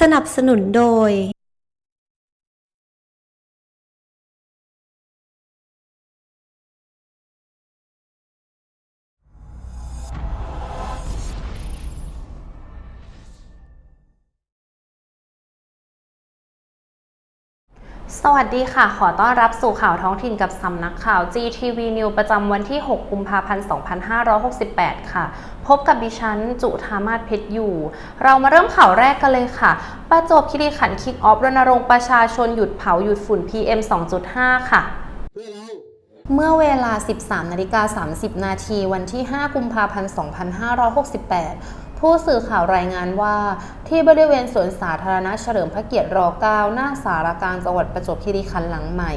สนับสนุนโดย สวัสดีค่ะ ขอต้อนรับสู่ข่าวท้องถิ่นกับสำนักข่าว GTV News ประจำวันที่ 6 กุมภาพันธ์ 2568 ค่ะ พบกับดิฉัน จุธามาศเพชรอยู่ เรามาเริ่มข่าวแรกกันเลยค่ะ ประจวบคีรีขันธ์คิกออฟรณรงค์ประชาชนหยุดเผาหยุดฝุ่น PM 2.5 ค่ะเมื่อเวลา 13นาฬิกา30 นาที วันที่ 5 กุมภาพันธ์ 2568 ผู้สื่อข่าวรายงานว่า ที่บริเวณสวนสาธารณะเฉลิมพระเกียรติร9หน้าสารกลางจังหวัดประจวบคีรีขันธ์หลังใหม่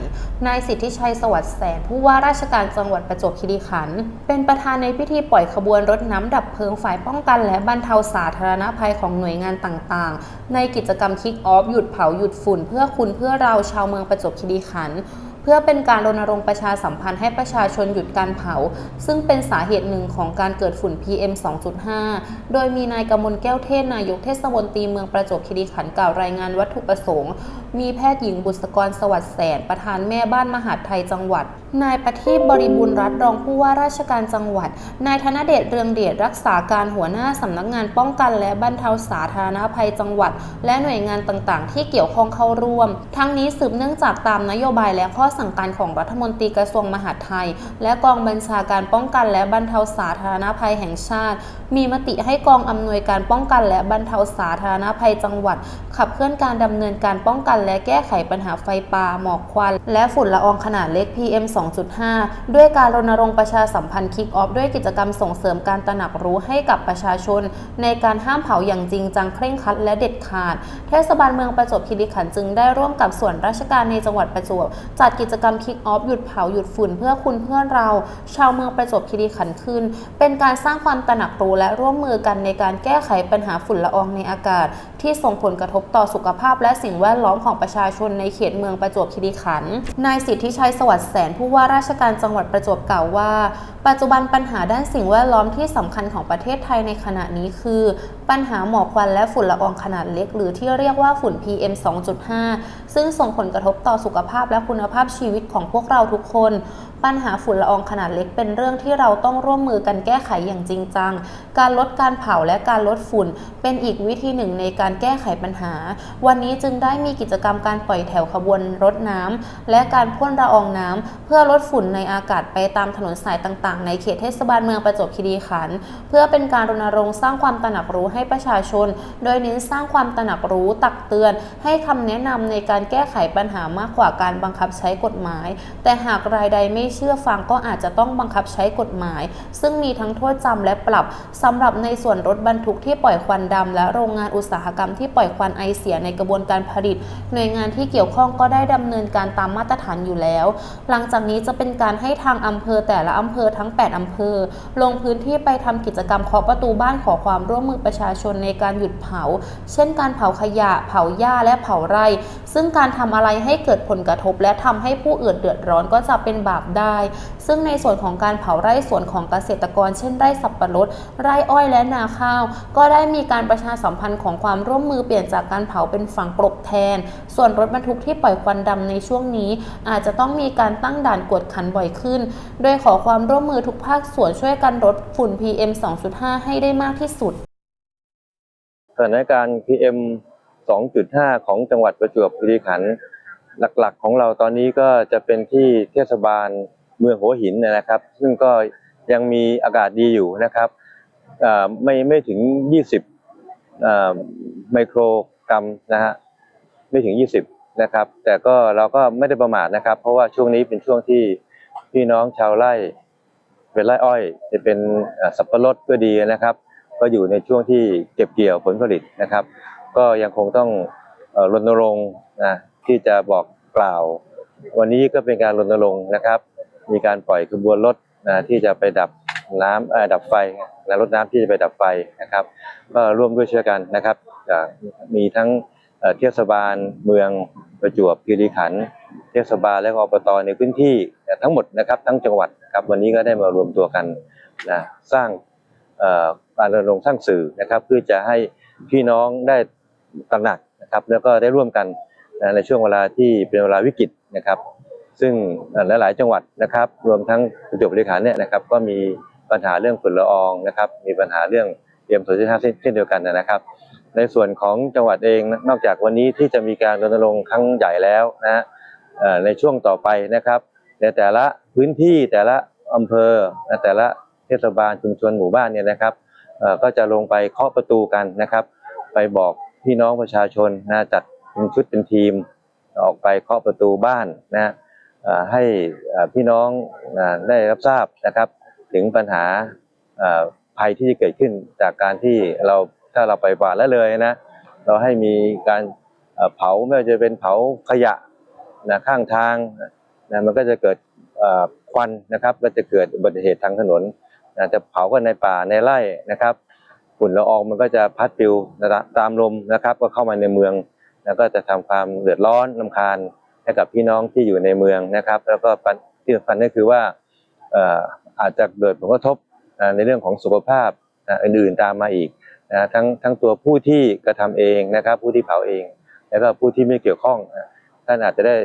นายสิทธิชัยสวัสดิ์แสนผู้ว่าราชการจังหวัดประจวบคีรีขันธ์เป็นประธานในพิธีปล่อยขบวนรถน้ำดับเพลิงฝ่ายป้องกัน และบรรเทาสาธารณภัยของหน่วยงานต่างๆ ในกิจกรรมคิกออฟหยุดเผาหยุดฝุ่น เพื่อคุณเพื่อเราชาวเมืองประจวบคีรีขันธ์ เพื่อเป็นการรณรงค์ประชาสัมพันธ์ให้ประชาชนหยุดการเผา ซึ่งเป็นสาเหตุหนึ่งของการเกิดฝุ่น PM 2.5 โดยมีนายกมลแก้วเทศนายกเทศมนตรีเมืองประจวบคีรีขันธ์กล่าวรายงานวัตถุประสงค์ มีแพทย์หญิงบุษกรสวัสดิ์แสนประธานแม่บ้านมหาดไทยจังหวัด นายประทีปบริบูรณ์รัฐรองผู้ว่าราชการจังหวัด นายธนเดชเรืองเดชรักษาการหัวหน้าสำนักงานป้องกันและบรรเทาสาธารณภัยจังหวัด และหน่วยงานต่างๆ ที่เกี่ยวข้องเข้าร่วม ทั้งนี้สืบเนื่องจากตามนโยบายและข้อสั่งการของรัฐมนตรีกระทรวงมหาดไทย และกองบัญชาการป้องกันและบรรเทาสาธารณภัยแห่งชาติ มีมติให้กองอำนวยการป้องกันและบรรเทาสาธารณภัยจังหวัด ขับเคลื่อนการดำเนินการป้องกัน และแก้ไขปัญหาไฟป่าหมอกควัน และฝุ่นละอองขนาดเล็ก PM2 2.5 ด้วยการรณรงค์ประชาสัมพันธ์คิกออฟด้วยกิจกรรมส่งเสริมการตระหนักรู้ให้กับประชาชน ในการห้ามเผาอย่างจริงจังเคร่งครัดและเด็ดขาด เทศบาลเมืองประจวบคีรีขันธ์จึงได้ร่วมกับส่วนราชการในจังหวัดประจวบ จัดกิจกรรมคิกออฟหยุดเผาหยุดฝุ่นเพื่อคุณเพื่อเรา ชาวเมืองประจวบคีรีขันธ์ขึ้น เป็นการสร้างความตระหนักรู้และร่วมมือกันในการแก้ไขปัญหาฝุ่นละอองในอากาศ ที่ส่งผลกระทบต่อสุขภาพ และสิ่งแวดล้อมของประชาชนในเขตเมืองประจวบคีรีขันธ์นายสิทธิชัยสวัสดิ์แสนผู้ว่าราชการจังหวัดประจวบกล่าวว่า ปัจจุบันปัญหาด้านสิ่งแวดล้อมที่สำคัญของประเทศไทยในขณะนี้คือ ปัญหาหมอกควันและฝุ่นละอองขนาดเล็ก หรือที่เรียกว่าฝุ่น PM 2.5 ซึ่งส่งผลกระทบต่อสุขภาพและคุณภาพชีวิตของพวกเราทุกคน ปัญหาฝุ่นละอองขนาดเล็กเป็นเรื่องที่เราต้องร่วมมือกันแก้ไขอย่างจริงจัง การลดการเผาและการลดฝุ่น เป็นอีกวิธีหนึ่งในการแก้ไขปัญหา วันนี้จึงได้มีกิจกรรมการปล่อยแถวขบวนรถน้ำและการพ่นละอองน้ำเพื่อลดฝุ่นในอากาศไปตามถนนสายต่างๆ ในเขตเทศบาลเมืองประจวบคีรีขันธ์เพื่อเป็นการรณรงค์สร้างความตระหนักรู้ให้ประชาชน โดยเน้นสร้างความตระหนักรู้ตักเตือน ให้คำแนะนำในการแก้ไขปัญหามากกว่าการบังคับใช้กฎหมาย แต่หากรายใดไม่เชื่อฟังก็อาจจะต้องบังคับใช้กฎหมาย ซึ่งมีทั้งโทษจำและปรับสำหรับในส่วนรถบรรทุกที่ปล่อยควันดำและโรงงานอุตสาหกรรมที่ปล่อยควันไอเสียในกระบวนการผลิต หน่วยงานที่เกี่ยวข้องก็ได้ดำเนินการตามมาตรฐานอยู่แล้ว หลังจากนี้จะเป็นการให้ทางอำเภอแต่ละอำเภอทั้ง 8อำเภอ ลงพื้นที่ไปทำกิจกรรมเคาะประตูบ้านขอความร่วมมือประชาชนในการหยุดเผา เช่น การเผาขยะ เผาหญ้าและเผาไร่ ซึ่งการทำอะไรให้เกิดผลกระทบ และทำให้ผู้อื่นเดือดร้อนก็จะเป็นบาปได้ซึ่งในส่วนของการเผาไร่สวนของเกษตรกร เช่นไร่สับปะรด ไร่อ้อยและนาข้าว ก็ได้มีการประชาสัมพันธ์ของความร่วมมือเปลี่ยนจากการเผาเป็นฝังกลบแทน ส่วนรถบรรทุกที่ปล่อยควันดำในช่วงนี้ อาจจะต้องมีการตั้งด่านกวดขันบ่อยขึ้น โดยขอความร่วมมือทุกภาคส่วนช่วยกันลดฝุ่น PM 2.5 ให้ได้มากที่สุดสถานการณ์ PM 2.5 ของจังหวัดประจวบคีรีขันธ์ หลักๆของเราตอนนี้ก็จะเป็นที่เทศบาลเมืองหัวหินนะครับ ซึ่งก็ยังมีอากาศดีอยู่นะครับไม่ไม่ถึง 20ไมโครกรัมนะฮะไม่ถึง 20 นะครับ แต่ก็เราก็ไม่ได้ประมาทนะครับ เพราะว่าช่วงนี้เป็นช่วงที่พี่น้องชาวไร่เป็นไร่อ้อย จะเป็นสับปะรดก็ดีนะครับ ก็อยู่ในช่วงที่เก็บเกี่ยวผลผลิตนะครับ ก็ยังคงต้องรณรงค์นะ ที่จะบอกกล่าว วันนี้ก็เป็นการรณรงค์นะครับ มีการปล่อยขบวนรถนะที่จะไปดับน้ำเอ่อดับไฟนะรถน้ำที่จะไปดับไฟนะครับ ก็ร่วมด้วยช่วยกันนะครับจากมีทั้งเทศบาลเมืองประจวบคีรีขันธ์เทศบาลและอบตในพื้นที่ทั้งหมดนะครับ ทั้งจังหวัดครับวันนี้ก็ได้มารวมตัวกันนะสร้างการรณรงค์สร้างสื่อนะครับ เพื่อจะให้พี่น้องได้ตระหนักนะครับ แล้วก็ได้ร่วมกัน นะในช่วงเวลาที่เป็นเวลาวิกฤตนะครับ ซึ่งหลาย ๆ จังหวัดนะครับ รวมทั้งประจวบคีรีขันธ์เนี่ยนะครับก็มีปัญหาเรื่องฝุ่นละอองนะครับ มีปัญหาเรื่องเตรียมสุขภาพเช่นเดียวกันนะครับ ในส่วนของจังหวัดเองนอกจากวันนี้ที่จะมีการรณรงค์ครั้งใหญ่แล้วนะในช่วงต่อไปนะครับ ในแต่ละพื้นที่แต่ละอำเภอแต่ละเทศบาลชุมชนหมู่บ้านเนี่ยนะครับก็จะลงไปเคาะประตูกันนะครับ ไปบอกพี่น้องประชาชนนะจัด เป็นชุดเป็นทีมออกไปเคาะประตูบ้านนะให้พี่น้องได้รับทราบนะครับ ถึงปัญหาภัยที่จะเกิดขึ้นจากการที่เราถ้าเราไปป่าและเลยนะเราให้มีการเผาไม่ว่าจะเป็นเผาขยะนะข้างทางนะมันก็จะเกิดควันนะครับ ก็จะเกิดอุบัติเหตุทางถนนนะจะเผากันในป่าในไร่นะครับฝุ่นละอองมันก็จะพัดปลิวนะครับตามลมนะครับ ก็เข้ามาในเมือง แล้วก็จะทำความเดือดร้อนลำคาญให้กับพี่น้องที่อยู่ในเมืองนะครับ แล้วก็ที่สำคัญก็คือว่าอาจจะเกิดผลกระทบในเรื่องของสุขภาพอื่นๆตามมาอีกนะทั้งทั้งตัวผู้ที่กระทำเองนะครับ ผู้ที่เผาเอง แล้วก็ผู้ที่ไม่เกี่ยวข้องท่านอาจจะได้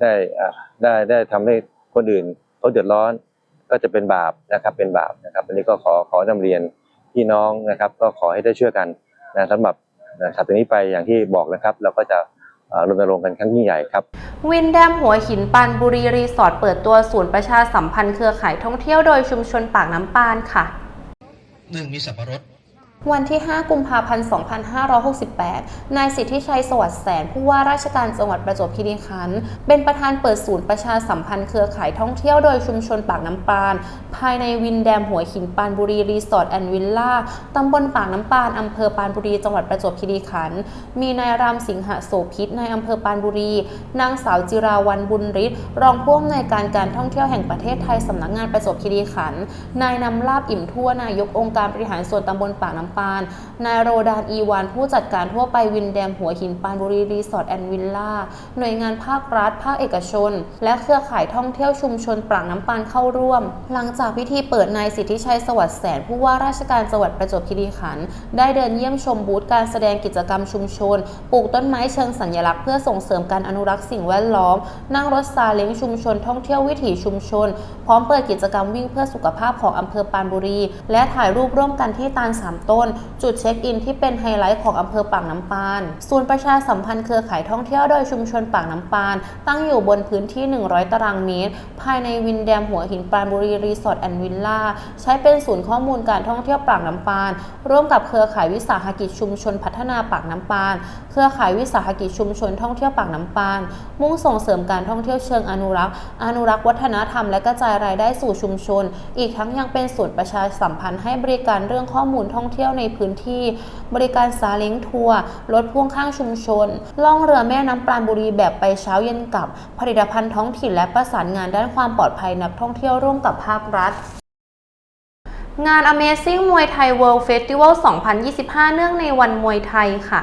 ได้ได้ได้ทำให้คนอื่นเขาเดือดร้อนก็จะเป็นบาปนะครับเป็นบาปนะครับอันนี้ก็ขอขอนำเรียนพี่น้องนะครับ ก็ขอให้ได้ช่วยกันนะสำหรับ นะถัดจากนี้ไปอย่างที่บอกนะครับ เราก็จะเอ่อรณรงค์กันครั้งยิ่งใหญ่ครับ วินแดมหัวหินปานบุรีรีสอร์ทเปิดตัวศูนย์ประชาสัมพันธ์เครือข่ายท่องเที่ยวโดยชุมชนปากน้ำปานค่ะหนึ่งมีสับปะรด วันที่ 5 กุมภาพันธ์ 2568 นายสิทธิชัย สวัสดิ์แสน ผู้ว่าราชการจังหวัดประจวบคีรีขันธ์ เป็นประธานเปิดศูนย์ประชาสัมพันธ์เครือข่ายท่องเที่ยวโดยชุมชนปากน้ำปาน ภายในวินแดมหัวหินปานบุรี รีสอร์ทแอนด์วิลล่า ตำบลปากน้ำปาน อำเภอปานบุรี จังหวัดประจวบคีรีขันธ์ มีนายรามสิงหโสพิษนายอำเภอปานบุรี นางสาวจิราวันบุญฤทธิ์ รองผู้อำนวยการการท่องเที่ยวแห่งประเทศไทยสำนักงานประจวบคีรีขันธ์ นายนำลาบอิ่มทั่วนายกองค์การบริหารส่วนตำบลปากน้ำปาน นายโรดานอีวาน ผู้จัดการทั่วไปวินแดมหัวหินปานบุรีรีสอร์ทแอนด์วิลล่า หน่วยงานภาครัฐ ภาคเอกชน และเครือข่ายท่องเที่ยวชุมชนปากน้ำปานเข้าร่วม หลังจากพิธีเปิดนายสิทธิชัยสวัสดิ์แสนผู้ว่าราชการจังหวัดประจวบคีรีขันธ์ได้เดินเยี่ยมชมบูธการแสดงกิจกรรมชุมชน ปลูกต้นไม้เชิงสัญลักษณ์เพื่อส่งเสริมการอนุรักษ์สิ่งแวดล้อม นั่งรถซาเล้งชุมชนท่องเที่ยววิถีชุมชน พร้อมเปิดกิจกรรมวิ่งเพื่อสุขภาพของอำเภอปานบุรี และถ่ายรูปร่วมกันที่ตาลสามต้นจุดเช็คอินที่เป็นไฮไลท์ของอำเภอปากน้ำปานศูนย์ประชาสัมพันธ์เครือข่ายท่องเที่ยวโดยชุมชนปากน้ำปาน ตั้งอยู่บนพื้นที่ 100 ตารางเมตร ภายในวินแดมหัวหินปานบุรีรีสอร์ทแอนด์วิลล่าใช้เป็นศูนย์ข้อมูลการท่องเที่ยวปากน้ำปาน ร่วมกับเครือข่ายวิสาหกิจชุมชนพัฒนาปากน้ำปาน เครือข่ายวิสาหกิจชุมชนท่องเที่ยวปากน้ำปาน มุ่งส่งเสริมการท่องเที่ยวเชิงอนุรักษ์ อนุรักษ์วัฒนธรรมและกระจายรายได้สู่ชุมชน อีกทั้งยังเป็นศูนย์ประชาสัมพันธ์ให้บริการเรื่องข้อมูลท่องเที่ยวยวในพื้นที่ บริการซาเล้งทัวร์รถพ่วงข้างชุมชน ล่องเรือแม่น้ำปราณบุรีแบบไปเช้าเย็นกลับ ผลิตภัณฑ์ท้องถิ่นและประสานงานด้านความปลอดภัยนักท่องเที่ยวร่วมกับภาครัฐงาน Amazing มวยไทย World Festival 2025 เนื่องในวันมวยไทยค่ะ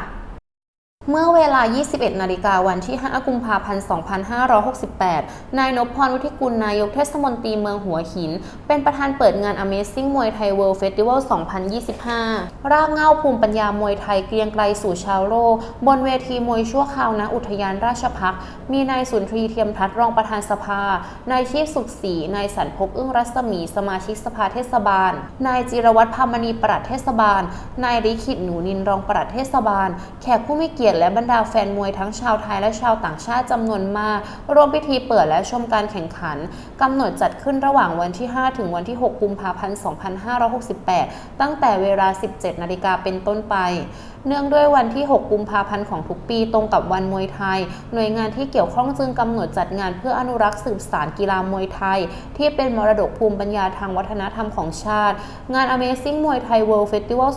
เมื่อเวลา 21 นาฬิกาวันที่ 5 กุมภาพันธ์ 2568 นายนพพรวุฒิกุล นายกเทศมนตรีเมืองหัวหิน เป็นประธานเปิดงาน Amazing มวยไทย World Festival 2025 รากเง้าภูมิปัญญามวยไทยเกรียงไกรสู่ชาวโลก บนเวทีมวยชั่วคราวณอุทยานราชพัก มีนายสุนทรีเทียมทัศน์รองประธานสภา นายชีพสุขศรีนายสันพบอึ้งรัศมี สมาชิกสภาเทศบาล นายจิรวัตรพามณีปลัดเทศบาล นายริขิตหนูนินรองปลัดเทศบาล แขกผู้มีเกียรติและบรรดาแฟนมวยทั้งชาวไทยและชาวต่างชาติจำนวนมากร่วมพิธีเปิดและชมการแข่งขันกำหนดจัดขึ้นระหว่างวันที่ 5 ถึงวันที่ 6 กุมภาพันธ์ 2568 ตั้งแต่เวลา 17 นาฬิกาเป็นต้นไป เนื่องด้วยวันที่ 6 กุมภาพันธ์ของทุกปีตรงกับวันมวยไทย หน่วยงานที่เกี่ยวข้องจึงกำหนดจัดงานเพื่ออนุรักษ์สืบสานกีฬามวยไทย ที่เป็นมรดกภูมิปัญญาทางวัฒนธรรมของชาติ งาน Amazing มวยไทย World Festival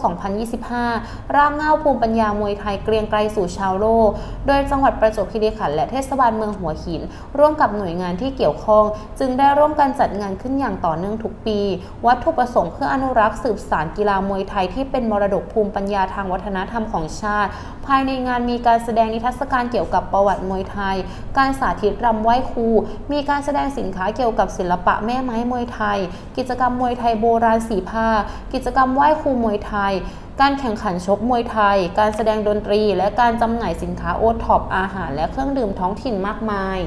2025 รากเง้าภูมิปัญญามวยไทยเกรียงไกรสู่ชาวโลก โดยจังหวัดประจวบคีรีขันธ์และเทศบาลเมืองหัวหิน ร่วมกับหน่วยงานที่เกี่ยวข้อง จึงได้ร่วมกันจัดงานขึ้นอย่างต่อเนื่องทุกปี วัตถุประสงค์เพื่ออนุรักษ์สืบสานกีฬามวยไทยที่เป็นมรดกภูมิปัญญาทางวัฒนธรรมรมของชาติ ภายในงานมีการแสดงนิทรรศการเกี่ยวกับประวัติมวยไทย การสาธิตรำไหว้ครู มีการแสดงสินค้าเกี่ยวกับศิลปะแม่ไม้มวยไทย กิจกรรมมวยไทยโบราณสีผ้า กิจกรรมไหว้ครูมวยไทยการแข่งขันชกมวยไทย การแสดงดนตรี และการจำหน่ายสินค้าโอท็อปอาหาร และเครื่องดื่มท้องถิ่นมากมาย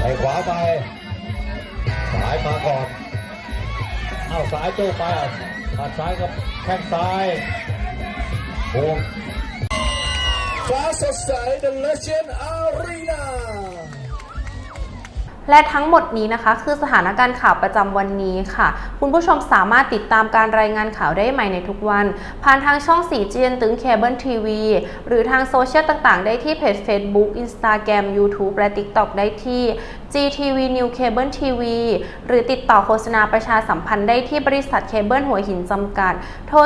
ไปขวาไปสายมาก่อน เอาสายโจ้ไปปัดซ้ายกับแข้งซ้ายบวกฟ้าสดใส The Legend Arena และทั้งหมดนี้นะคะ คือสถานการณ์ข่าวประจำวันนี้ค่ะ คุณผู้ชมสามารถติดตามการรายงานข่าวได้ใหม่ในทุกวัน ผ่านทางช่องสีเจียนตึงเคเบิลทีวีหรือทางโซเชียลต่างๆ ได้ที่เพจ Facebook Instagram YouTube และ TikTok ได้ที่ GTV New Cable TV หรือติดต่อโฆษณาประชาสัมพันธ์ได้ที่บริษัทเคเบิลหัวหินจำกัด โทร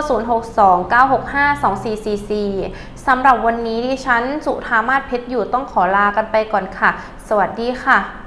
0629652444 สำหรับวันนี้ดิฉันจุธามาศเพชรอยู่ต้องขอลากันไปก่อนค่ะ สวัสดีค่ะ